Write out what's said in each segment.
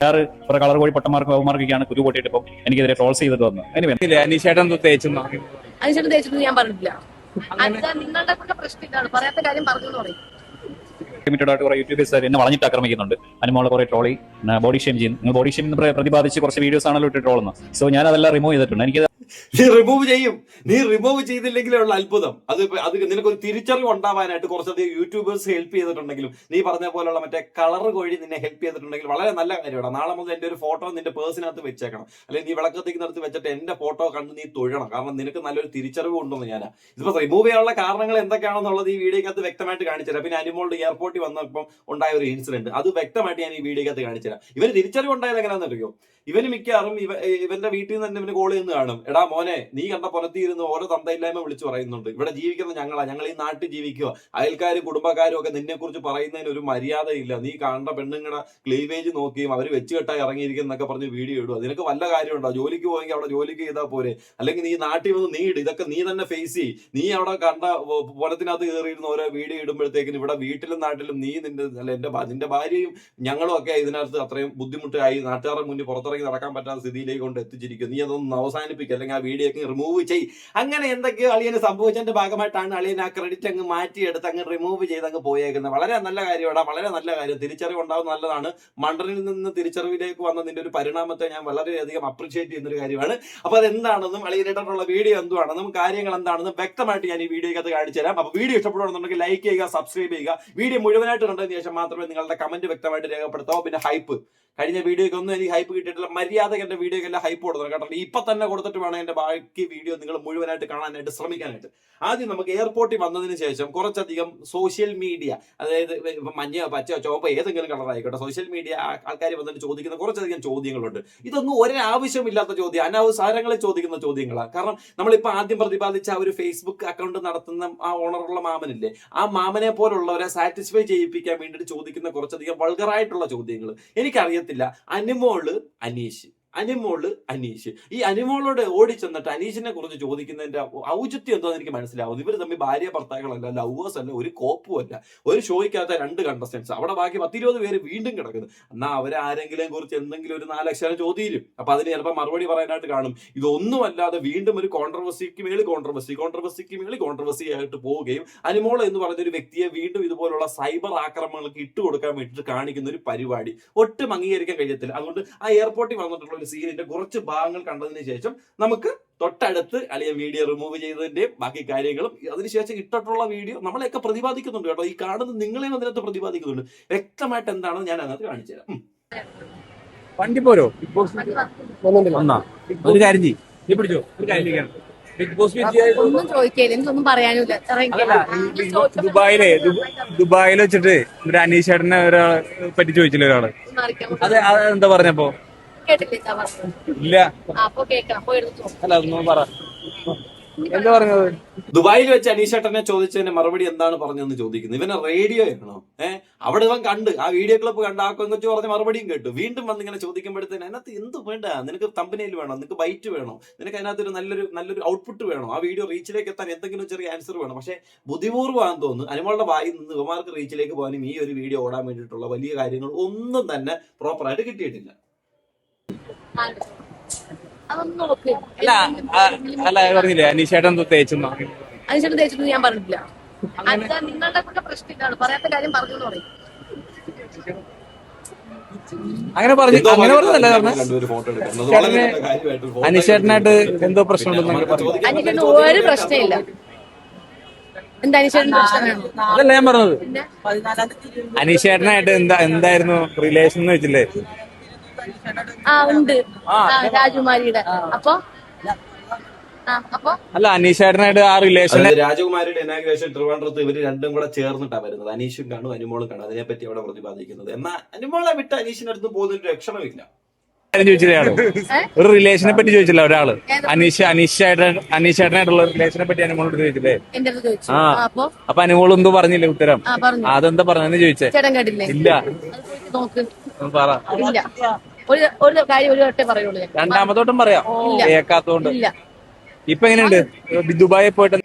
വേറെ കുറെ കളർ കോഴി പട്ടമാർക്കും അവന്മാർക്കൊക്കെയാണ് കുരു പൊട്ടിയിട്ട് ഇപ്പം എനിക്കെതിരെ ട്രോൾസ് ചെയ്തിട്ട് വന്നു അതിന് അനീഷേട്ടൻ തേച്ചെന്നോ തേച്ചിട്ട് ഞാൻ പറഞ്ഞിട്ടില്ല. നിങ്ങളുടെ പ്രശ്നം ഇതാണ്. പറയാത്ത കാര്യം പറഞ്ഞു പറയും. ലിമിറ്റഡ് ആയിട്ട് കുറെ യൂട്യൂബേഴ്സ് എന്നെ വളഞ്ഞിട്ട് ആക്രമിക്കുന്നുണ്ട്. അനുമോളെ കുറെ ട്രോളി ബോഡി ഷെയിം ചെയ്യുന്നു നിങ്ങൾ ബോഡി ഷെയിം പ്രതിപാദിച്ച് കുറച്ച് വീഡിയോസ് ആണല്ലോ ഇട്ട് ട്രോളുന്നത് സോ ഞാൻ അതെല്ലാം റിമൂവ് ചെയ്തിട്ടുണ്ട്. എനിക്ക് നീ റിമൂവ് ചെയ്യും. നീ റിമൂവ് ചെയ്തില്ലെങ്കിലേ ഉള്ള അത്ഭുതം. അത് അത് നിനക്കൊരു തിരിച്ചറിവ് ഉണ്ടാവാനായിട്ട് കുറച്ചധികം യൂട്യൂബേഴ്സ് ഹെൽപ്പ് ചെയ്തിട്ടുണ്ടെങ്കിലും നീ പറഞ്ഞ പോലുള്ള മറ്റേ കളർ കോഴി നിന്നെ ഹെൽപ്പ് ചെയ്തിട്ടുണ്ടെങ്കിൽ വളരെ നല്ല കാര്യമാണ് നാളെ മുതൽ എന്റെ ഒരു ഫോട്ടോ നിന്റെ പേഴ്സിനകത്ത് വെച്ചേക്കണം. അല്ലെങ്കിൽ നീ വിളക്കത്തേക്കിനകത്ത് വെച്ചിട്ട് എന്റെ ഫോട്ടോ കണ്ട് നീ തൊഴണം. കാരണം നിനക്ക് നല്ലൊരു തിരിച്ചറിവ് ഉണ്ടെന്ന് ഞാൻ ഇതിപ്പോ റിമൂവ് ചെയ്യാനുള്ള കാരണങ്ങൾ എന്തൊക്കെയാണെന്നുള്ളത് ഈ വീഡിയോക്കകത്ത് വ്യക്തമായിട്ട് കാണിച്ചുതരാം പിന്നെ അനിമോളുടെ എയർപോർട്ടിൽ വന്നപ്പം ഉണ്ടായ ഒരു ഇൻസിഡന്റ് അത് വ്യക്തമായിട്ട് ഞാൻ ഈ വീഡിയോക്കകത്ത് കാണിച്ചുതരാം. ഇവന് തിരിച്ചറിവ് ഉണ്ടായത് എങ്ങനെയാണെന്ന് അറിയോ ഇവന് മിക്കവാറും ഇവ ഇവന്റെ വീട്ടിൽ നിന്ന് തന്നെ ഇവന് കോൾ ചെയ്യുന്ന കാണും. എടാ മോനെ നീ കണ്ട പുറത്തി ഇരുന്ന് ഓരോ തന്തയില്ലായ്മ വിളിച്ചു പറയുന്നുണ്ട്. ഇവിടെ ജീവിക്കുന്ന ഞങ്ങളാ. ഞങ്ങൾ ഈ നാട്ടിൽ ജീവിക്കുക അയൽക്കാരും കുടുംബക്കാരും ഒക്കെ നിന്നെ കുറിച്ച് പറയുന്നതിന് ഒരു മര്യാദയില്ല. നീ കണ്ട പെണ്ണുങ്ങളുടെ ക്ലീവേജ് നോക്കിയും അവർ വെച്ച് കെട്ടായി ഇറങ്ങിയിരിക്കുന്നൊക്കെ പറഞ്ഞ് വീഡിയോ ഇടുക നിനക്ക് വല്ല കാര്യമുണ്ടോ? ജോലിക്ക് പോയെങ്കിൽ അവിടെ ജോലിക്ക് ചെയ്താൽ പോരെ. അല്ലെങ്കിൽ നീ നാട്ടിൽ വന്ന് നീ ഇട്. ഇതൊക്കെ നീ തന്നെ ഫേസ് ചെയ് നീ അവിടെ കണ്ട പുറത്തിനകത്ത് കയറിയിരുന്ന ഓരോ വീഡിയോ ഇടുമ്പോഴത്തേക്കിനും ഇവിടെ വീട്ടിലും നാട്ടിലും നീ നിന്റെ അല്ല എന്റെ നിന്റെ ഭാര്യയും ഞങ്ങളും ഒക്കെ ഇതിനകത്ത് അത്രയും ബുദ്ധിമുട്ടായി നാട്ടുകാരുടെ മുന്നിൽ പുറത്തിറങ്ങി നടക്കാൻ പറ്റാത്ത സ്ഥിതിയിലേക്ക് കൊണ്ട് എത്തിച്ചിരിക്കും നീ അതൊന്ന് അവസാനിപ്പിക്കുക അല്ലെങ്കിൽ ആ വീഡിയോ ഒക്കെ റിമൂവ് ചെയ് അങ്ങനെ എന്തൊക്കെയോ അളിയന് സംഭവിച്ചതിന്റെ ഭാഗമായിട്ടാണ് അളിയൻ ആ ക്രെഡിറ്റ് അങ്ങ് മാറ്റിയെടുത്ത് അങ്ങ് റിമൂവ് ചെയ്ത് അങ്ങ് പോയേക്കുന്നത്. വളരെ നല്ല കാര്യമാണ് വളരെ നല്ല കാര്യം. തിരിച്ചറിവ് ഉണ്ടാവും നല്ലതാണ്. മണ്ടനിൽ നിന്ന് തിരിച്ചറിവിലേക്ക് വന്ന നിന്റെ ഒരു പരിണാമത്തെ ഞാൻ വളരെയധികം അപ്രീഷിയേറ്റ് ചെയ്യുന്ന ഒരു കാര്യമാണ്. അപ്പൊ അതെന്താണെന്നും അളിയനായിട്ടുള്ള വീഡിയോ എന്തുവാണെന്നും കാര്യങ്ങൾ എന്താണെന്നും വ്യക്തമായിട്ട് ഞാൻ ഈ വീഡിയോക്കകത്ത് കാണിച്ചു തരാം അപ്പൊ വീഡിയോ ഇഷ്ടപ്പെടുകയാണെന്നുണ്ടെങ്കിൽ ലൈക്ക് ചെയ്യുക സബ്സ്ക്രൈബ് ചെയ്യുക. വീഡിയോ മുഴുവനായിട്ട് കണ്ടതിന് ശേഷം മാത്രമേ നിങ്ങളുടെ കമന്റ് വ്യക്തമായിട്ട് രേഖപ്പെടുത്താവൂ. പിന്നെ ഹൈപ്പ് കഴിഞ്ഞ വീഡിയോയ്ക്ക് ഒന്നും എനിക്ക് ഹൈപ്പ് കിട്ടിയിട്ടില്ല. മര്യാദയ്ക്ക് എന്റെ വീഡിയോക്ക് എല്ലാം ഹൈപ്പ് കൊടുക്കണം. കേട്ടോ ഇപ്പൊ തന്നെ കൊടുത്തിട്ട് വേണം എന്റെ ബാക്കി വീഡിയോ നിങ്ങൾ മുഴുവനായിട്ട് കാണാനായിട്ട് ശ്രമിക്കാനായിട്ട്. ആദ്യം നമുക്ക് എയർപോർട്ടിൽ വന്നതിന് ശേഷം കുറച്ചധികം സോഷ്യൽ മീഡിയ അതായത് ഇപ്പൊ മഞ്ഞ പച്ച ചുവപ്പ് ഏതെങ്കിലും കളറായിക്കോട്ടെ സോഷ്യൽ മീഡിയ ആൾക്കാർ വന്നിട്ട് ചോദിക്കുന്ന കുറച്ചധികം ചോദ്യങ്ങളുണ്ട്. ഇതൊന്നും ഒരാവശ്യമില്ലാത്ത ചോദ്യം അനാവശ്യങ്ങളെ ചോദിക്കുന്ന ചോദ്യങ്ങളാണ്. കാരണം നമ്മളിപ്പോ ആദ്യം പ്രതിപാദിച്ച ആ ഒരു ഫേസ്ബുക്ക് അക്കൗണ്ട് നടത്തുന്ന ആ ഓണറുള്ള മാമനില്ലേ ആ മാമനെ പോലുള്ളവരെ സാറ്റിസ്ഫൈ ചെയ്യിപ്പിക്കാൻ വേണ്ടിയിട്ട് ചോദിക്കുന്ന കുറച്ചധികം വൾഗറായിട്ടുള്ള ചോദ്യങ്ങൾ എനിക്കറിയത്തില്ല. അനുമോൾ അനീഷ്. അനിമോൾ അനീഷ്. ഈ അനിമോളോട് ഓടി ചെന്നിട്ട് അനീഷിനെ കുറിച്ച് ചോദിക്കുന്നതിന്റെ ഔചിത്യം എന്താണെന്ന് എനിക്ക് മനസ്സിലാവും ഇവർ തമ്മിൽ ഭാര്യ ഭർത്താക്കളല്ല ലവേഴ്സ് അല്ല ഒരു കോപ്പും അല്ല. ഒരു ഷോയ്ക്കകത്ത രണ്ട് കണ്ടസ്റ്റൻസ് അവിടെ ബാക്കി പത്തിരുപത് പേര് വീണ്ടും കിടക്കുന്നു. എന്നാ അവരെ ആരെങ്കിലും കുറിച്ച് എന്തെങ്കിലും ഒരു നാലക്ഷരം ചോദ്യം അപ്പൊ അതിന് ചിലപ്പോൾ മറുപടി പറയാനായിട്ട് കാണും. ഇതൊന്നുമല്ലാതെ വീണ്ടും ഒരു കോൺട്രവേഴ്സിക്ക് മേളിൽ കോൺട്രവേഴ്സി കോൺട്രവേഴ്സിക്ക് മേളിൽ കോൺട്രവേഴ്സി ആയിട്ട് പോവുകയും അനിമോൾ എന്ന് പറയുന്ന ഒരു വ്യക്തിയെ വീണ്ടും ഇതുപോലുള്ള സൈബർ ആക്രമണങ്ങൾക്ക് ഇട്ടുകൊടുക്കാൻ വേണ്ടിയിട്ട് കാണിക്കുന്ന ഒരു പരിപാടി. ഒട്ടും അംഗീകരിക്കാൻ കഴിയത്തില്ല. അതുകൊണ്ട് ആ എയർപോർട്ടിൽ വന്നിട്ടുള്ള സീനിന്റെ കുറച്ച് ഭാഗങ്ങൾ കണ്ടതിന് ശേഷം നമുക്ക് തൊട്ടടുത്ത് അല്ലെങ്കിൽ വീഡിയോ റിമൂവ് ചെയ്തതിന്റെയും ബാക്കി കാര്യങ്ങളും അതിനുശേഷം ഇട്ടിട്ടുള്ള വീഡിയോ നമ്മളെയൊക്കെ പ്രതിപാദിക്കുന്നുണ്ട് കേട്ടോ. ഈ കാണുന്നത് നിങ്ങളെയും അതിനകത്ത് പ്രതിപാദിക്കുന്നുണ്ട്. വ്യക്തമായിട്ട് എന്താണെന്ന് ഞാൻ അതിനകത്ത് കാണിച്ചു തരാം. വണ്ടി പോരോ? Big boss. ഒരു കാര്യം ചെയ്യ്. നീ പിടിച്ചോ? ഒരു കാര്യം ബിഗ് ബോസ് ഒന്നും ചോദിക്കില്ല എനിക്കൊന്നും പറയാനില്ല. ദുബായിലെ ദുബായിൽ വെച്ചിട്ട് ഒരു അനീഷ് ചേട്ടനെ ഒരാളെ പറ്റി ചോദിച്ചില്ല ഒരാൾ? അതെ അത് എന്താ പറഞ്ഞപ്പോ? ഇല്ല. അല്ല പറ. എന്താ പറഞ്ഞത്? ദുബായിൽ വെച്ച് അനീഷേട്ടനെ ചോദിച്ചതിന്റെ മറുപടി എന്താണ് പറഞ്ഞതെന്ന് ചോദിക്കുന്നത് ഇവനെ റേഡിയോ ആണോ ഏഹ് അവിടെ ഇവൻ കണ്ട്. ആ വീഡിയോ ക്ലിപ്പ് കണ്ട് ആ കൊച്ചു പറഞ്ഞ മറുപടിയും കേട്ടു. വീണ്ടും വന്ന് ഇങ്ങനെ ചോദിക്കുമ്പോഴത്തേന് അതിനകത്ത് എന്ത് വേണ്ട? നിനക്ക് തമ്പനയിൽ വേണോ? നിനക്ക് ബൈറ്റ് വേണോ? നിനക്ക് അതിനകത്ത് ഒരു നല്ലൊരു നല്ലൊരു ഔട്ട്പുട്ട് വേണോ? ആ വീഡിയോ റീച്ചിലേക്ക് എത്താൻ എന്തെങ്കിലും ചെറിയ ആൻസർ വേണം? പക്ഷേ ബുദ്ധിപൂർവമാണെന്ന് തോന്നുന്നു. അനുമോളുടെ വായിൽ നിന്ന് ഇവമാർക്ക് റീച്ചിലേക്ക് പോകാനും ഈ ഒരു വീഡിയോ ഓടാൻ വേണ്ടിയിട്ടുള്ള വലിയ കാര്യങ്ങൾ ഒന്നും തന്നെ പ്രോപ്പറായിട്ട് കിട്ടിയിട്ടില്ല. അല്ല അല്ല പറഞ്ഞില്ലേ അനീഷ് ചേട്ടൻ എന്തോ തേച്ചെന്നോ? ഞാൻ പറഞ്ഞിട്ടില്ല. അത് നിങ്ങളുടെ കൂടെ പ്രശ്നം ഇതാണ്. പറയാത്ത കാര്യം പറഞ്ഞു എന്ന് പറയും. അങ്ങനെ പറഞ്ഞു അങ്ങനെ പറഞ്ഞതല്ല പറഞ്ഞത് ഫോട്ടോ എടുക്കുന്നത് വളരെ കാര്യമായിട്ട് ഒരു photo എന്തോ പ്രശ്നമുണ്ടെന്ന് ചോദിക്കാൻ ഒരു പ്രശ്നമില്ല എന്താ അനിഷേട്ടൻ അതല്ല ഞാൻ പറഞ്ഞത്. പിന്നെ അനീഷ് ചേട്ടനായിട്ട് എന്താ എന്തായിരുന്നു റിലേഷൻ എന്ന് വെച്ചില്ലേ? ആ ഉണ്ട്. ആ, ആ രാജകുമാരിയുടെ. അപ്പൊ? ആ അപ്പൊ? അല്ല അനീഷ് ചേട്ടനായിട്ട് ആ റിലേഷൻ അതായത് രാജകുമാരിയുടെ ഇനാഗ്രേഷൻ ട്രിവാൻഡ്രത്ത് ഇവർ രണ്ടും കൂടെ ചേർന്നിട്ടാണ് വരുന്നത്. അനീഷും കാണും അനുമോളും കാണും. അതിനെപ്പറ്റി അവിടെ പ്രതിപാദിക്കുന്നത്. എന്നാൽ അനുമോളെ വിട്ട് അനീഷിന്റെ അടുത്ത് ലക്ഷണമില്ല ചോദിച്ചില്ലേ ആൾ ഏ? ഒരു റിലേഷനെ പറ്റി ചോദിച്ചില്ല ഒരാൾ? അനീഷ് അനീഷ് ചേട്ടൻ അനീഷ് ചേട്ടനായിട്ടുള്ള റിലേഷനെ പറ്റി അനുമോളോട് ചോദിച്ചില്ലേ? എന്റെ അടുത്ത് ചോദിച്ചു. ആ. ആ, അപ്പൊ? അപ്പൊ അനുമോൾ എന്തോ പറഞ്ഞില്ലേ ഉത്തരം? ആ പറഞ്ഞു. അതെന്താ പറഞ്ഞെന്ന് ചോദിച്ചേ. ചേട്ടൻ കേട്ടില്ലേ ഇല്ല. അത് പോയിട്ട് നോക്ക്. പറ. ഇല്ല. ഒരു ഒരു കാര്യം ഒരു വട്ടേ പറയുള്ളൂ രണ്ടാമതോട്ടും പറയാം. കേൾക്കാത്തോണ്ട് ഇല്ല. ഇപ്പൊ എങ്ങനെയുണ്ട്? ദുബായിൽ പോയിട്ട്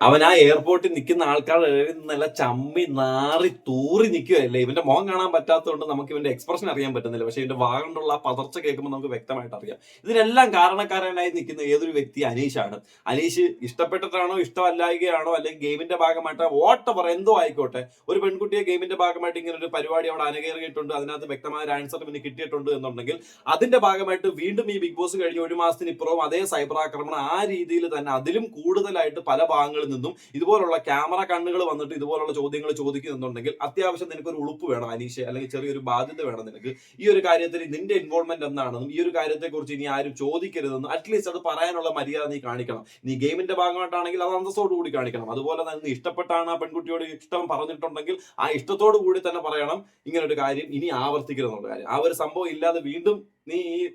അവൻ ആ എയർപോർട്ടിൽ നിൽക്കുന്ന ആൾക്കാർ നല്ല ചമ്മി നാറി തൂറി നിൽക്കുകയല്ലേ ഇവന്റെ മുഖം കാണാൻ പറ്റാത്തതുകൊണ്ട് നമുക്ക് ഇവന്റെ എക്സ്പ്രഷൻ അറിയാൻ പറ്റുന്നില്ല. പക്ഷെ ഇവന്റെ വാ കൊണ്ടുള്ള ആ പതർച്ച കേൾക്കുമ്പോൾ നമുക്ക് വ്യക്തമായിട്ട് അറിയാം. ഇതിനെല്ലാം കാരണക്കാരനായി നിൽക്കുന്ന ഏതൊരു വ്യക്തി? അനീഷാണ്. അനീഷ് ഇഷ്ടപ്പെട്ടിട്ടാണോ ഇഷ്ടമല്ലായികയാണോ അല്ലെങ്കിൽ ഗെയിമിന്റെ ഭാഗമായിട്ട് വാട്ടവർ എന്തോ ആയിക്കോട്ടെ ഒരു പെൺകുട്ടിയെ ഗെയിമിന്റെ ഭാഗമായിട്ട് ഇങ്ങനെ ഒരു പരിപാടി അവിടെ അനകേറിയിട്ടുണ്ട് അതിനകത്ത് വ്യക്തമായ ഒരു ആൻസർ പിന്നെ കിട്ടിയിട്ടുണ്ട് എന്നുണ്ടെങ്കിൽ അതിന്റെ ഭാഗമായിട്ട് വീണ്ടും ഈ ബിഗ് ബോസ് കഴിഞ്ഞ ഒരു മാസത്തിന് ഇപ്പുറവും അതേ സൈബർ ആക്രമണം ആ രീതിയിൽ തന്നെ അതിലും കൂടുതലായിട്ട് പല ഭാഗങ്ങളിൽ നിന്നും ഇതുപോലുള്ള ക്യാമറ കണ്ണുകൾ വന്നിട്ട് ഇതുപോലുള്ള ചോദ്യങ്ങൾ ചോദിക്കുന്നുണ്ടെങ്കിൽ അത്യാവശ്യം നിനക്ക് ഒരു ഉളുപ്പ് വേണം അനീഷ് അല്ലെങ്കിൽ ചെറിയൊരു ബാധ്യത വേണം നിനക്ക്. ഈ ഒരു കാര്യത്തിൽ നിന്റെ ഇൻവോൾവ്മെന്റ് എന്താണെന്നും ഈ ഒരു കാര്യത്തെക്കുറിച്ച് ഇനി ആരും ചോദിക്കരുതെന്നും അറ്റ്ലീസ്റ്റ് അത് പറയാനുള്ള മര്യാദ നീ കാണിക്കണം. നീ ഗെയിമിന്റെ ഭാഗമായിട്ടാണെങ്കിൽ അത് അന്തസ്സോട് കൂടി കാണിക്കണം. അതുപോലെ തന്നെ ഇഷ്ടപ്പെട്ടാണ് ആ പെൺകുട്ടിയോട് ഇഷ്ടം പറഞ്ഞിട്ടുണ്ടെങ്കിൽ ആ ഇഷ്ടത്തോടു കൂടി തന്നെ പറയണം ഇങ്ങനെ ഒരു കാര്യം ഇനി ആവർത്തിക്കരുതെന്നുള്ള കാര്യം. ആ ഒരു സംഭവം ഇല്ലാതെ വീണ്ടും നീ ഈ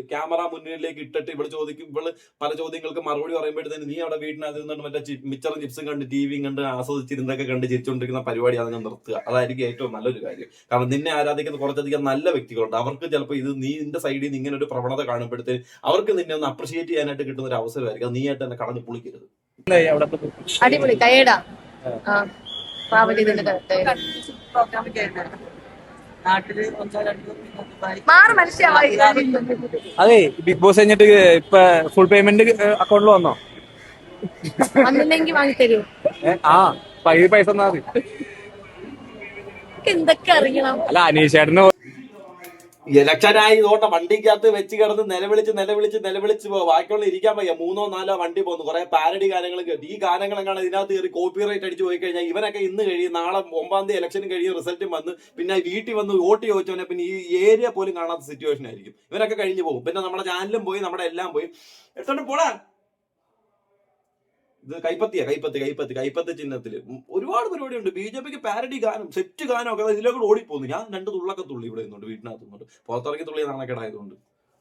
ക്യാമറ മുന്നിലേക്ക് ഇട്ടിട്ട് ഇവൾ ചോദിക്കും ഇവൾ പല ചോദ്യങ്ങൾക്ക് മറുപടി പറയുമ്പോഴത്തേന് നീ അവിടെ വീട്ടിനകത്ത് നിന്നിട്ട് മറ്റേ ചി- മിച്ചറും ചിപ്സും കണ്ട് ടിവിയും കണ്ട് ആസ്വദിച്ചിരുന്നൊക്കെ കണ്ട് ചിരിച്ചുകൊണ്ടിരിക്കുന്ന പരിപാടി അതങ്ങ് നിർത്തുക. അതായിരിക്കും ഏറ്റവും നല്ലൊരു കാര്യം. കാരണം നിന്നെ ആരാധിക്കുന്ന കുറച്ചധികം നല്ല വ്യക്തികളുണ്ട്. അവർക്ക് ചിലപ്പോൾ ഇത് നീ നിന്റെ സൈഡിൽ നിന്ന് ഇങ്ങനെ ഒരു പ്രവണത കാണുമ്പോഴത്തേന് അവർക്ക് നിന്നെ ഒന്ന് അപ്രിഷിയേറ്റ് ചെയ്യാനായിട്ട് കിട്ടുന്ന ഒരു അവസരമായിരിക്കും. നീ നീയായിട്ട് തന്നെ കടന്നു പുളിക്കരുത്. അടിപൊളി. കയ്യടാ. ആ. ട്രാവൽ ചെയ്തിട്ട് നാട്ടിൽ അതെ ബിഗ് ബോസ് കഴിഞ്ഞിട്ട് ഇപ്പൊ ഫുൾ പേയ്മെന്റ് അക്കൗണ്ടിൽ വന്നോ? വന്നില്ലെങ്കിൽ വാങ്ങിത്തരൂ. ഏ, ആ പൈസ പൈസ എന്തൊക്കെ അറിയണം? അല്ല അനീഷേട്ടന് ഇലക്ഷനായി നോട്ട വണ്ടിക്കകത്ത് വെച്ച് കിടന്ന് നിലവിളിച്ച് നിലവിളിച്ച് നിലവിളിച്ച് ബാക്കിയുള്ള ഇരിക്കാൻ വയ്യ. മൂന്നോ നാലോ വണ്ടി പോകുന്നു കുറെ പാരഡി കാര്യങ്ങൾ ഈ ഗാനങ്ങളെങ്ങാണ് ഇതിനകത്ത് കയറി കോപ്പി റൈറ്റ് അടിച്ച് പോയി കഴിഞ്ഞാൽ ഇവനൊക്കെ ഇന്ന് കഴിയും. നാളെ ഒമ്പതാം തീയതി ഇലക്ഷനും കഴിയും. റിസൾട്ടും വന്ന് പിന്നെ വീട്ടിൽ വന്ന് വോട്ട് ചോദിച്ചവനെ പിന്നെ ഈ ഏരിയ പോലും കാണാത്ത സിറ്റുവേഷൻ ആയിരിക്കും. ഇവനൊക്കെ കഴിഞ്ഞു പോകും. പിന്നെ നമ്മുടെ ചാനലും പോയി നമ്മുടെ എല്ലാം പോയി. എടുത്തോണ്ട് പോടാ. ഇത് കൈപ്പത്തിയാ കൈപ്പത്തി കൈപ്പത്തി കൈപ്പത്തി ചിഹ്നത്തിൽ. ഒരുപാട് പരിപാടിയുണ്ട്. ബി ജെ പിക്ക് പാരഡി ഗാനം സെറ്റ് ഗാനം ഒക്കെ ഇതിലേക്ക് ഓടിപ്പോന്നു ഞാൻ രണ്ട് തുള്ളൊക്കെ തുള്ളി ഇവിടെ നിന്നുണ്ട് വീട്ടിനകത്ത് നിന്നുണ്ട് പുറത്തിറങ്ങി തുള്ളിയ നാണക്കേടായതുകൊണ്ട്.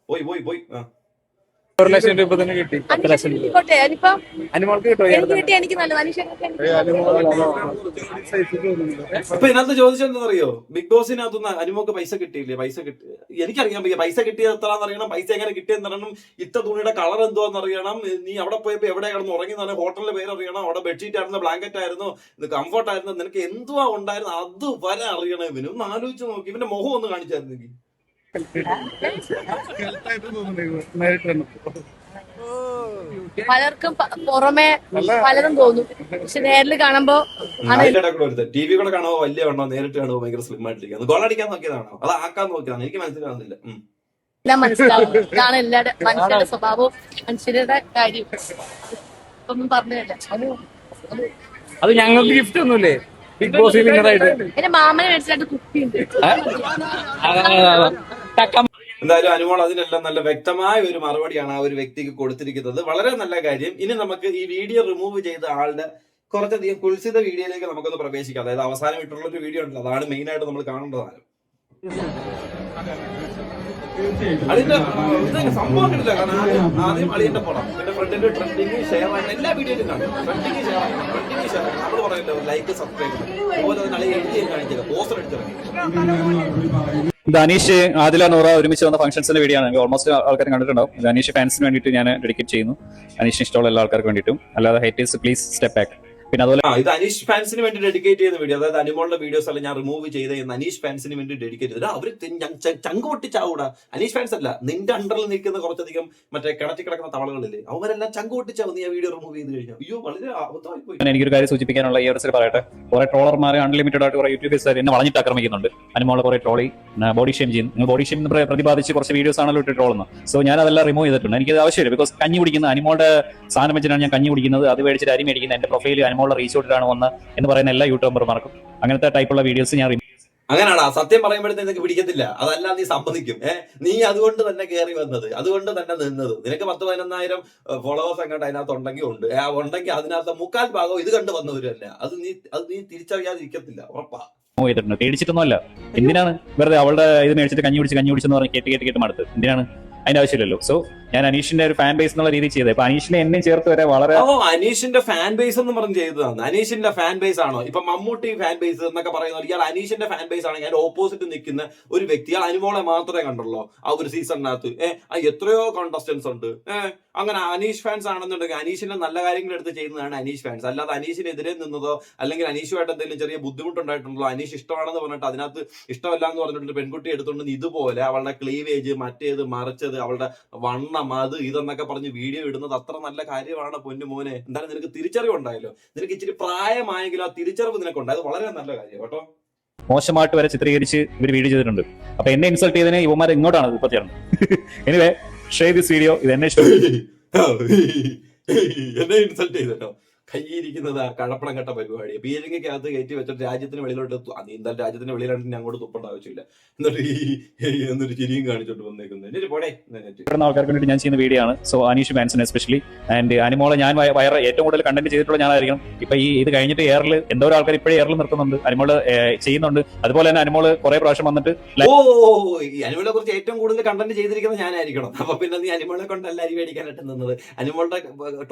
പോയി പോയി പോയി. ആ. ഒരു ലക്ഷം രൂപ തന്നെ കിട്ടി. പത്ത് ലക്ഷം രൂപ. ആയിക്കോട്ടെ അതിനിപ്പം അനുമോൾക്ക് കിട്ടോ എനിക്ക് എനിക്ക് നല്ലത് ഇപ്പൊ ഇതിനകത്ത് ചോദിച്ചെന്താണെന്നറിയോ ബിഗ് ബോസിനകത്തുനിന്ന് അനുമോക്ക് പൈസ കിട്ടിയില്ലേ? പൈസ കിട്ടി എനിക്കറിയാൻ പയ്യ പൈസ കിട്ടിയത് എത്രയാണെന്ന് അറിയണം. പൈസ എങ്ങനെ കിട്ടിയെന്ന് അറിയണം. ഇത്ത തുണിയുടെ കളർ എന്തുവാന്ന് അറിയണം. നീ അവിടെ പോയപ്പോ എവിടെ കിടന്ന് ഉറങ്ങി തന്നെ ഹോട്ടലിന്റെ പേര് അറിയണം. അവിടെ ബെഡ്ഷീറ്റ് ആയിരുന്നു ബ്ലാങ്കറ്റ് ആയിരുന്നു ഇത് കംഫർട്ട് ആയിരുന്നു. നിനക്ക് എന്തുവാ ഉണ്ടായിരുന്നു അത് വരെ അറിയണം ഇവനും. ഒന്ന് ആലോചിച്ച് നോക്കി. ഇവന്റെ മുഖം ഒന്ന് കാണിച്ചായിരുന്നെങ്കിൽ. പലർക്കും പുറമെ പലതും തോന്നും. പക്ഷെ നേരിൽ കാണുമ്പോ ടി വി കൂടെ കാണുമ്പോ വലിയ വേണോ നേരിട്ട് കാണുമ്പോ ഭയങ്കര സ്ലിം ആയിട്ടിരിക്കുന്നത് ഗോളടിക്കാൻ നോക്കിയതാണോ? അത് ആക്കാൻ നോക്കിയതാണ്? എനിക്ക് മനസ്സിലാവുന്നില്ല. എല്ലാം മനസ്സിലാവും. ഇതാണ് എല്ലാവരുടെ മനുഷ്യരുടെ സ്വഭാവവും മനുഷ്യരുടെ കാര്യം. ഒന്നും പറഞ്ഞില്ല അത് ഞങ്ങൾക്ക് ഗിഫ്റ്റ് ഒന്നുമില്ലേ? ബിഗ് ബോസ് വിന്നറായിട്ട് എന്റെ മാമനെ മേടിച്ചിട്ട് എന്തായാലും അനുമോൾ അതിനെല്ലാം നല്ല വ്യക്തമായ ഒരു മറുപടിയാണ് ആ ഒരു വ്യക്തിക്ക് കൊടുത്തിരിക്കുന്നത്. വളരെ നല്ല കാര്യം. ഇനി നമുക്ക് ഈ വീഡിയോ റിമൂവ് ചെയ്ത ആളുടെ കുറച്ചധികം കുൽസിത വീഡിയോയിലേക്ക് നമുക്കൊന്ന് പ്രവേശിക്കാം. അതായത് അവസാനം ഇട്ടുള്ള ഒരു വീഡിയോ ഉണ്ടല്ലോ. അതാണ് മെയിൻ ആയിട്ട് നമ്മൾ കാണേണ്ടതാണ് അതിന്റെ ഇത് സംഭവം കിട്ടില്ല കാരണം ആദ്യം ആദ്യം അളിയന്റെ പടം പിന്നെ ഫ്രണ്ടിന്റെ ട്രെൻഡിങ് ഷെയർ ആണ്. എല്ലാ വീഡിയോയിലും കാണും. ട്രെൻഡിങ് ഷെയർ ആണ്. ഷെയർ ആണ്. നമ്മൾ പറയല്ലോ ലൈക്ക് സബ്സ്ക്രൈബ് അതുപോലെ തന്നെ അളിയ എഴുതി കാണിച്ചില്ല. പോസ്റ്റർ എടുത്തിറങ്ങി. അനീഷ് ആദില നൂറ ഒരുമിച്ച് വന്ന ഫംഗ്ഷൻസിന്റെ വീഡിയോ ആണ്. ഓൾമോസ്റ്റ് ആൾക്കാർ കണ്ടിട്ടുണ്ടാവും. അനീഷ് ഫാൻസിന് വേണ്ടിയിട്ട് ഞാൻ ഡെഡിക്കേറ്റ് ചെയ്യുന്നു. അനീഷിന് ഇഷ്ടമുള്ള എല്ലാ ആൾക്കാർക്ക് വേണ്ടിയിട്ടും. അല്ലാതെ ഹേറ്റേഴ്സ് പ്ലീസ് സ്റ്റെപ്പ് ബാക്ക് പിന്നെ അതുപോലെ ഇത് അനീഷ് ഫാൻസിന് വേണ്ടി ഡെഡിക്കേറ്റ് ചെയ്യുന്ന വീഡിയോ അതായത് അനുമോളുടെ വീഡിയോസ് എല്ലാം ഞാൻ റിമൂവ് ചെയ്ത എന്ന് അനീഷ് ഫാൻസിന് വേണ്ടി ഡെഡിക്കേറ്റ് ചെയ്തത് അവർ തി- ചങ്ക് പൊട്ടിച്ചാവൂടാ. അനീഷ് ഫാൻസ് അല്ല നിന്റെ അണ്ടറിൽ നിൽക്കുന്ന കുറച്ചധികം മറ്റേ കിണറ്റി കിടക്കുന്ന തവളകളില്ലേ അവരെല്ലാം ചങ്ക് പൊട്ടിച്ചാവും നീ ആ വീഡിയോ റിമൂവ് ചെയ്ത് കഴിഞ്ഞാൽ അയ്യോ വളരെ അബദ്ധമായി പോയി എനിക്കൊരു കാര്യം സൂചിപ്പിക്കാനുള്ള ഈ അവസരം പറയട്ടെ. കുറെ ട്രോളർമാർ അൺലിമിറ്റഡ് ആയിട്ട് കുറെ യൂട്യൂബേഴ്സ് എന്നെ വളഞ്ഞിട്ട് ആക്രമിക്കുന്നുണ്ട്. അനുമോളെ കുറെ ട്രോളി ബോഡി ഷെയിം ചെയ്യുന്നു. നിങ്ങൾ ബോഡി ഷെയിം പ്രതിപാദിച്ച് കുറച്ച് വീഡിയോസ് ആണല്ലോ ഇട്ട് ട്രോളുന്നത് സോ ഞാൻ അതെല്ലാം റിമൂവ് ചെയ്തിട്ടുണ്ട്. എനിക്കത് ആവശ്യമില്ല. ബിക്കോസ് കഞ്ഞി കുടിക്കുന്ന അനുമോളുടെ സാധനം വെച്ചിട്ടാണ് ഞാൻ കഞ്ഞി കുടിക്കുന്നത്. അത് മേടിച്ചിട്ട് അരി മേടിക്കുന്നത് എന്റെ പ്രൊഫൈൽ റീച്ച് ഔട്ടിലാണ് വന്ന് എന്ന് പറയുന്ന എല്ലാ യൂട്യൂബർമാർക്കും അങ്ങനത്തെ ടൈപ്പുള്ള വീഡിയോസ് ഞാൻ അങ്ങനെയാണോ സത്യം പറയുമ്പോഴത്തേക്ക് നിനക്ക് പിടിക്കത്തില്ല. അതല്ല നീ സമ്മതിക്കും. ഏഹ് നീ അതുകൊണ്ട് തന്നെ കയറി വന്നത് അതുകൊണ്ട് തന്നെ നിന്നത്. നിനക്ക് പത്ത് പതിനൊന്നായിരം ഫോളോവേഴ്സ് അങ്ങോട്ട് അതിനകത്ത് ഉണ്ടെങ്കിൽ ഉണ്ട്. ആ ഉണ്ടെങ്കിൽ അതിനകത്ത് മുക്കാൽ ഭാഗം ഇത് കണ്ട് വന്നവരല്ല. അത് നീ അത് നീ തിരിച്ചറിയാതിരിക്കത്തില്ല ഉറപ്പാ. ചെയ്തിട്ടുണ്ട് പേടിച്ചിട്ടൊന്നുമല്ല. എന്തിനാണ് വെറുതെ അവളുടെ ഇത് മേടിച്ചിട്ട് കഞ്ഞി കുടിച്ച് കഞ്ഞി കുടിച്ചെന്ന് പറഞ്ഞ് കേട്ട് കേട്ട് കേട്ട് മടുത്ത് എന്തിനാണ്? അതിന്റെ ആവശ്യമില്ലല്ലോ. സോ ഞാൻ അനീഷിന്റെ ഒരു ഫാൻ ബേസ് എന്നുള്ള രീതിയിൽ ചെയ്തത്. ഇപ്പൊ അനീഷിനെ എന്നെ ചേർത്ത് വരെ വളരെ ഓ അനീഷിന്റെ ഫാൻ ബേസ് എന്ന് പറഞ്ഞ് ചെയ്തതാണ്. അനീഷിന്റെ ഫാൻ ബേസ് ആണോ? ഇപ്പൊ മമ്മൂട്ടി ഫാൻ ബേസ് എന്നൊക്കെ പറയുന്നത് ഇയാൾ അനീഷിന്റെ ഫാൻ ബേസ് ആണ്. ഞാൻ ഓപ്പോസിറ്റ് നിൽക്കുന്ന ഒരു വ്യക്തി. ഇയാൾ അനുമോളെ മാത്രമേ കണ്ടുള്ളൂ ആ ഒരു സീസണിനകത്ത് ഏഹ് എത്രയോ കോണ്ടസ്റ്റൻസ് ഉണ്ട്. ഏഹ് അങ്ങനെ അനീഷ് ഫാൻസ് ആണെന്നുണ്ടെങ്കിൽ അനീഷിന്റെ നല്ല കാര്യങ്ങൾ എടുത്ത് ചെയ്യുന്നതാണ് അനീഷ് ഫാൻസ് അല്ലാതെ അനീഷിനെതിരെ നിന്നതോ അല്ലെങ്കിൽ അനീഷുമായിട്ട് എന്തെങ്കിലും ചെറിയ ബുദ്ധിമുട്ടുണ്ടായിട്ടുണ്ടോ അനീഷ് ഇഷ്ടമാണെന്ന് പറഞ്ഞിട്ട് അതിനകത്ത് ഇഷ്ടമല്ല എന്ന് പറഞ്ഞിട്ട് പെൺകുട്ടി എടുത്തുകൊണ്ട് ഇതുപോലെ അവളുടെ ക്ലീവേജ് മറ്റേത് മറിച്ചത് അവളുടെ വണ്ണം അത് ഇതെന്നൊക്കെ പറഞ്ഞ് വീഡിയോ ഇടുന്നത് അത്ര നല്ല കാര്യമാണ് പൊന്നു മോനെ. എന്തായാലും നിനക്ക് തിരിച്ചറിവ് ഉണ്ടായല്ലോ നിനക്ക് ഇച്ചിരി പ്രായമായെങ്കിലും ആ തിരിച്ചറിവ് നിനക്കുണ്ട്. അത് വളരെ നല്ല കാര്യം കേട്ടോ. മോശമായിട്ട് വരെ ചിത്രീകരിച്ച് ഇവർ വീഡിയോ ചെയ്തിട്ടുണ്ട്. അപ്പൊ എന്നെ ഇൻസൾട്ട് ചെയ്തതിന് യുവമാർ ഇങ്ങോട്ടാണ് ഇപ്പൊ ചേർന്നത് എനിവേ ഷെയർ ദിസ് വീഡിയോ ഇത് എന്നെ എന്നെ ഇൻസൾട്ട് ചെയ്തല്ലോ കൈയിരിക്കുന്നത് ആ കഴപ്പണം കെട്ട പരിപാടി. പീരങ്കയ്ക്കകത്ത് കയറ്റി വെച്ചിട്ട് രാജ്യത്തിന് വെളിയിലോട്ട് എന്തായാലും രാജ്യത്തിന് വെളിയിലാണെങ്കിൽ അങ്ങോട്ട് തുപ്പേണ്ട ആവശ്യമില്ല. എന്നിട്ട് ഈ എന്നൊരു ചിരിയും കാണിച്ചോണ്ട് വന്നേക്കുന്നത് എന്നിട്ട് പോടെ ഇവിടുന്ന് ആൾക്കാർക്ക് വേണ്ടി ഞാൻ ചെയ്യുന്ന വീഡിയോ ആണ്. So Aneesh Manson especially and അനിമോളെ ഞാൻ വയർ ഏറ്റവും കൂടുതൽ കണ്ടന്റ് ചെയ്തിട്ടുള്ള ഞാനായിരിക്കും ഇപ്പൊ ഈ ഇത് കഴിഞ്ഞിട്ട് എയറിൽ എന്തോ ആൾക്കാർ ഇപ്പോഴും എയറിൽ നിർത്തുന്നുണ്ട്. അനിമോൾ ചെയ്യുന്നുണ്ട്. അതുപോലെ തന്നെ അനിമോൾ കുറെ പ്രാവശ്യം വന്നിട്ട് ഓ ഈ അനിമോളെ കുറിച്ച് ഏറ്റവും കൂടുതൽ കണ്ടന്റ് ചെയ്തിരിക്കുന്നത് ഞാനായിരിക്കണം. അപ്പൊ പിന്നെ നീ അനിമോളെ കൊണ്ടല്ല അരി മേടിക്കാനായിട്ട് നിന്നത്. അനിമോളുടെ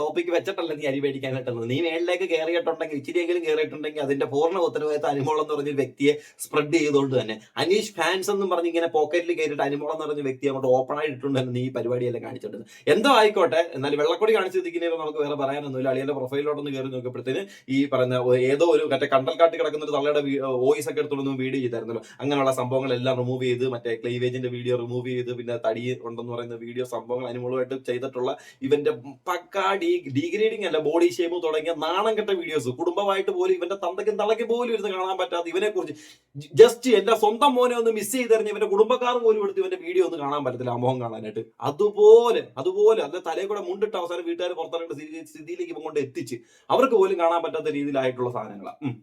ടോപ്പിക്ക് വെച്ചിട്ടല്ല നീ അരി മേടിക്കാനായിട്ട് നിന്നത് നീ മേളിലേക്ക് കയറിയിട്ടുണ്ടെങ്കിൽ ഇച്ചിരിയെങ്കിലും കയറിയിട്ടുണ്ടെങ്കിൽ അതിന്റെ പൂർണ ഉത്തരവാദിത്തം അനുമോളം എന്ന് പറഞ്ഞ വ്യക്തിയെ സ്പ്രെഡ് ചെയ്തുകൊണ്ട് തന്നെ. അനീഷ് ഫാൻസ് എന്നും പറഞ്ഞ് ഇങ്ങനെ പോക്കറ്റിൽ കയറിയിട്ട് അനുമോളം എന്ന് പറഞ്ഞ വ്യക്തി അങ്ങോട്ട് ഓപ്പൺ ആയിട്ടുണ്ട് നീ ഈ പരിപാടിയെല്ലാം കാണിച്ചിട്ടുണ്ട്. എന്തോ ആയിക്കോട്ടെ എന്നാൽ വെള്ളക്കൊടി കാണിച്ചു ഇതിക്കുന്നതിന് നമുക്ക് വേറെ പറയാനൊന്നുമില്ല. അളിയന്റെ പ്രൊഫൈലിലോട്ടൊന്ന് കയറി നോക്കിയപ്പോഴത്തേന് ഈ പറയുന്ന ഏതോ ഒരു മറ്റേ കണ്ടൽ കാട്ടി കിടക്കുന്ന ഒരു തള്ളയുടെ വോയിസ് ഒക്കെ എടുത്തോണ്ട് വീഡിയോ ചെയ്തായിരുന്നല്ലോ. അങ്ങനെയുള്ള സംഭവങ്ങളെല്ലാം റിമൂവ് ചെയ്ത് മറ്റേ ക്ലീവേജിന്റെ വീഡിയോ റിമൂവ് ചെയ്ത് പിന്നെ തടി ഉണ്ടെന്ന് പറയുന്ന വീഡിയോ സംഭവങ്ങൾ അനുമോളുമായിട്ട് ചെയ്തിട്ടുള്ള ഇവന്റെ പക്കാ ഡീ അല്ല ബോഡി ഷേമ് തുടങ്ങിയ നാണം കെട്ട വീഡിയോസ് കുടുംബമായിട്ട് പോലും ഇവന്റെ തന്തയ്ക്കും തളയ്ക്ക് പോലും ഇരുന്ന് കാണാൻ പറ്റാത്ത ഇവനെ കുറിച്ച് ജസ്റ്റ് എന്റെ സ്വന്തം മോനെ ഒന്ന് മിസ് ചെയ്തെറിഞ്ഞ് ഇവന്റെ കുടുംബക്കാർ പോലും എടുത്ത് ഇവന്റെ വീഡിയോ ഒന്ന് കാണാൻ പറ്റത്തില്ല മുഖം കാണാനായിട്ട്. അതുപോലെ അതുപോലെ അതിന്റെ തലയിൽ കൂടെ മുണ്ടിട്ട് അവസാനം വീട്ടുകാർ പുറത്തിറങ്ങേണ്ട സ്ഥിതി- സ്ഥിതിയിലേക്ക് കൊണ്ട് എത്തിച്ച് അവർക്ക് പോലും കാണാൻ പറ്റാത്ത രീതിയിലായിട്ടുള്ള സാധനങ്ങളാണ്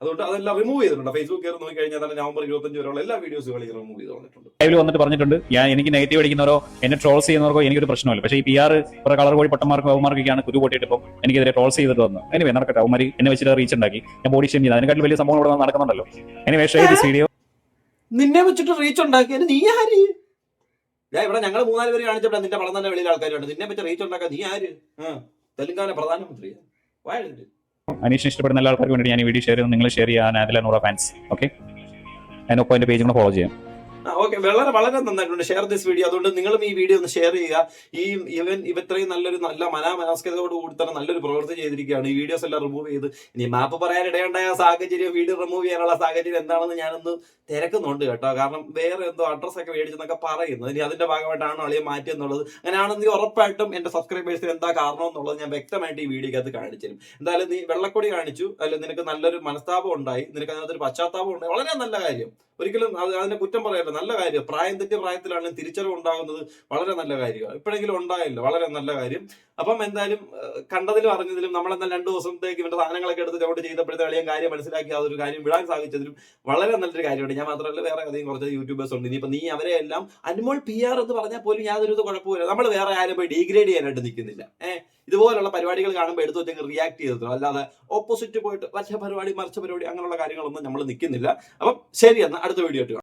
അതുകൊണ്ട് അതെല്ലാം റിമൂവ് ചെയ്തിട്ടുണ്ട്. ഫേസ്ബുക്ക് കയറി നോക്കി കഴിഞ്ഞാൽ തന്നെ നവംബർ ഇരുപത്തഞ്ച് വരെയുള്ള എല്ലാ വീഡിയോസുകളും റിമൂവ് ചെയ്ത് വന്നിട്ടുണ്ട്. ലൈവിൽ വന്നിട്ട് പറഞ്ഞിട്ടുണ്ട് ഞാൻ എനിക്ക് നെഗറ്റീവ് അടിക്കുന്നവരോ എന്നെ ട്രോൾസ് ചെയ്യുന്നവർക്കോ എനിക്കൊരു പ്രശ്നമില്ല. പക്ഷേ ഈ പി ആർ കുറെ കളർ കോഴി പട്ടന്മാർക്കും അവന്മാർക്കൊക്കെയാണ് കുരു പൊട്ടിയിട്ട് ഇപ്പം എനിക്കെതിരെ ട്രോൾസ് ചെയ്തിട്ട് വന്നു എനിവേ നടക്കട്ടെ. അവന്മാർ എന്നെ വെച്ചിട്ട് റീച്ച് ഉണ്ടാക്കി. ഞാൻ ബോഡി ഷെയിം ചെയ്ത്. അതിനെക്കാട്ടിൽ വലിയ സംഭവം ഇവിടെ നടക്കുന്നുണ്ടല്ലോ. എനിവേ ഷെയർ ദിസ് വീഡിയോ നിന്നെ വെച്ചിട്ട് റീച്ച് ഉണ്ടാക്കിയാൽ നീ ആര്? ഞാൻ ഇവിടെ ഞങ്ങൾ മൂന്നാൽ പേര് കാണിച്ചപ്പോൾ നിന്റെ പടം തന്നെ വെളിയിൽ ആൾക്കാരുണ്ട്. നിന്നെ വെച്ച് റീച്ച് ഉണ്ടാക്കാൻ നീ ആര്? തെലുങ്കാന പ്രധാനമന്ത്രി വാഴുന്നുണ്ട് അനീഷിന് ഇഷ്ടപ്പെടുന്ന എല്ലാ ആൾക്കാർക്കും വേണ്ടി ഞാൻ ഈ വീഡിയോ ഷെയർ ചെയ്യുന്നു. നിങ്ങൾ ഷെയർ ചെയ്യാൻ അതിലെ നൂറ ഫാൻസ് ഓക്കെ അതിനൊപ്പം എന്റെ പേജ് കൂടെ ഫോളോ ചെയ്യാം. ഓക്കെ വളരെ വളരെ നന്നായിട്ടുണ്ട്. ഷെയർ ദിസ് വീഡിയോ അതുകൊണ്ട് നിങ്ങളും ഈ വീഡിയോ ഒന്ന് ഷെയർ ചെയ്യുക. ഈ ഇവൻ ഇവ ഇത്രയും നല്ലൊരു നല്ല മനാമനസ്കതയോട് കൂടി തന്നെ നല്ലൊരു പ്രവൃത്തി ചെയ്തിരിക്കുകയാണ്. ഈ വീഡിയോസ് എല്ലാം റിമൂവ് ചെയ്ത് ഇനി മാപ്പ് പറയാൻ ഇടയുണ്ടായ സാഹചര്യം വീഡിയോ റിമൂവ് ചെയ്യാനുള്ള സാഹചര്യം എന്താണെന്ന് ഞാനൊന്ന് തിരക്കുന്നുണ്ട് കേട്ടോ. കാരണം വേറെ എന്തോ അഡ്രസ് ഒക്കെ മേടിച്ചെന്നൊക്കെ പറയുന്നത് ഇനി അതിന്റെ ഭാഗമായിട്ടാണ് അളിയെ മാറ്റിയെന്നുള്ളത്? അങ്ങനെയാണെങ്കിൽ ഉറപ്പായിട്ടും എന്റെ സബ്സ്ക്രൈബേഴ്സിന് എന്താ കാരണം എന്നുള്ളത് ഞാൻ വ്യക്തമായിട്ട് ഈ വീഡിയോക്കകത്ത് കാണിച്ചു തരും. എന്തായാലും നീ വെള്ളക്കൊടി കാണിച്ചു. അല്ലെ നിനക്ക് നല്ലൊരു മനസ്താപം ഉണ്ടായി. നിനക്ക് അതിനകത്ത് ഒരു പശ്ചാത്താപം ഉണ്ടായി. വളരെ നല്ല കാര്യം. ഒരിക്കലും അത് അതിനെ കുറ്റം പറയല്ല നല്ല കാര്യം. പ്രായം തെറ്റിയ പ്രായത്തിലാണ് തിരിച്ചറിവ് ഉണ്ടാകുന്നത് വളരെ നല്ല കാര്യമാണ് ഇപ്പോഴെങ്കിലും ഉണ്ടായില്ല. വളരെ നല്ല കാര്യം. അപ്പം എന്തായാലും കണ്ടതിലും അറിഞ്ഞതിലും നമ്മളെന്നാൽ രണ്ടു ദിവസത്തേക്ക് ഇവന്റെ സാധനങ്ങളൊക്കെ എടുത്ത് ചവിട്ട് ചെയ്തപ്പോഴത്തെ കളിയും കാര്യം മനസ്സിലാക്കി അതൊരു കാര്യം വിടാൻ സാധിച്ചതിലും വളരെ നല്ലൊരു കാര്യമുണ്ട്. ഞാൻ മാത്രമല്ല വേറെ അധികം കുറച്ച് യൂട്യൂബേഴ്സ് ഉണ്ട്. ഇനിയിപ്പോൾ നീ അവരെ എല്ലാം അനുമോൾ പി ആർ എന്ന് പറഞ്ഞാൽ പോലും യാതൊരു കുഴപ്പമില്ല നമ്മൾ വേറെ ആരും പോയി ഡീഗ്രേഡ് ചെയ്യാനായിട്ട് നിൽക്കുന്നില്ല. ഏഹ് ഇതുപോലുള്ള പരിപാടികൾ കാണുമ്പോൾ എടുത്തു വെച്ചെങ്കിൽ റിയാക്ട് ചെയ്തോ അല്ലാതെ ഓപ്പോസിറ്റ് പോയിട്ട് മറ്റേ പരിപാടി മറിച്ച പരിപാടി അങ്ങനെയുള്ള കാര്യങ്ങളൊന്നും നമ്മൾ നിൽക്കുന്നില്ല. അപ്പം ശരി എന്നാൽ അടുത്ത വീഡിയോ